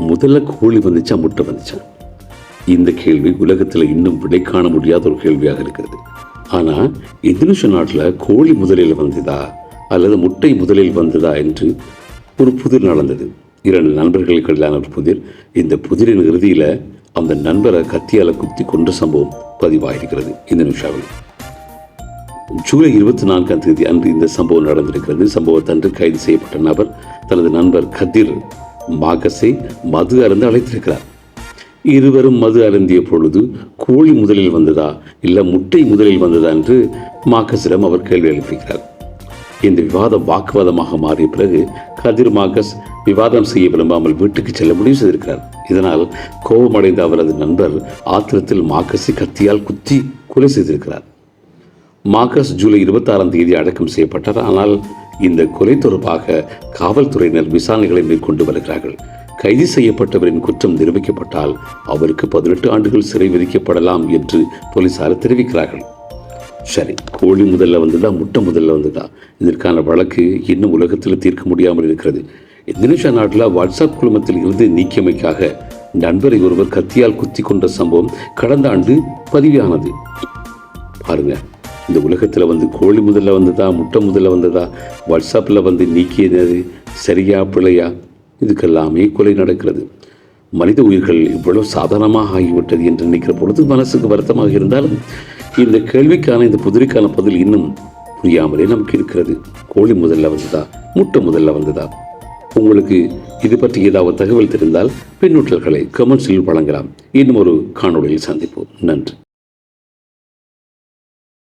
முதல்ல கோழி வந்துச்சா முட்டை வந்துச்சா? இந்த கேள்வி உலகத்தில் இன்னும் விடை காண முடியாத ஒரு கேள்வியாக இருக்கிறது. ஆனால் இந்தோனேஷிய நாட்டில் கோழி முதலில் வந்ததா அல்லது முட்டை முதலில் வந்ததா என்று ஒரு புதிர் நடந்தது. இரண்டு நண்பர்களுக்கிடையிலான ஒரு புதிர் இந்த புதிரின் இறுதியில் அந்த நண்பரை கத்தியால் குத்தி கொன்ற சம்பவம் பதிவாகியிருக்கிறது நிமிஷாவில் ஜூலை இருபத்தி நான்காம் தேதி அன்று இந்த சம்பவம் நடந்திருக்கிறது. சம்பவத்தன்று கைது செய்யப்பட்ட நபர் தனது நண்பர் கதிர் மாகஸை மது அருந்து அழைத்திருக்கிறார். இருவரும் மது அருந்திய பொழுது கோழி முதலில் வந்ததா இல்லை முட்டை முதலில் வந்ததா என்று மார்க்கஸிடம் அவர் கேள்வி எழுப்புகிறார் இந்த விவாதம் வாக்குவாதமாக மாறிய பிறகு கதிர் மார்க்கஸ் விவாதம் செய்ய விரும்பாமல் வீட்டுக்கு செல்ல முடிவு செய்திருக்கிறார். இதனால் கோபமடைந்த அவரது நண்பர் ஆத்திரத்தில் மார்க்கஸை கத்தியால் குத்தி கொலை செய்திருக்கிறார். மார்க்கஸ் ஜூலை இருபத்தாறாம் தேதி அடக்கம் செய்யப்பட்டார். ஆனால் இந்த கொலை தொடர்பாக காவல்துறையினர் விசாரணைகளை மேற்கொண்டு வருகிறார்கள். கைது செய்யப்பட்டவரின் குற்றம் நிரூபிக்கப்பட்டால் அவருக்கு பதினெட்டு ஆண்டுகள் சிறை விதிக்கப்படலாம் என்று போலீசார் தெரிவிக்கிறார்கள். சரி கோழி முதல்ல வந்ததா முட்டை முதல்ல வந்ததா? இதற்கான வழக்கு இன்னும் உலகத்தில் தீர்க்க முடியாமல் இருக்கிறது. இந்தோனேஷியா நாட்டில் வாட்ஸ்அப் குழுமத்தில் இருந்து நீக்கியமைக்காக நண்பரை ஒருவர் கத்தியால் குத்தி கொண்ட சம்பவம் கடந்த ஆண்டு பதிவானது. பாருங்க. இந்த உலகத்தில் வந்து கோழி முதல்ல வந்ததா முட்டை முதல்ல வந்ததா வாட்ஸ்அப்பில் வந்து நீக்கியது சரியா பிழையா? இதுக்கெல்லாமே கொலை நடக்கிறது. மனித உயிர்கள் இவ்வளவு சாதாரணமாக ஆகிவிட்டது என்று நினைக்கிற பொழுது மனசுக்கு வருத்தமாக இருந்தாலும் இந்த கேள்விக்கான இந்த புதிரிக்கான பதில் இன்னும் புரியாமலே நமக்கு இருக்கிறது. கோழி முதல்ல வந்ததா முட்டை முதல்ல வந்ததா? உங்களுக்கு இது பற்றி ஏதாவது தகவல் தெரிந்தால் பின்னூட்டல்களை கமெண்ட்ஸில் வழங்கலாம். இன்னும் ஒரு காணொளியில் சந்திப்போம். நன்றி.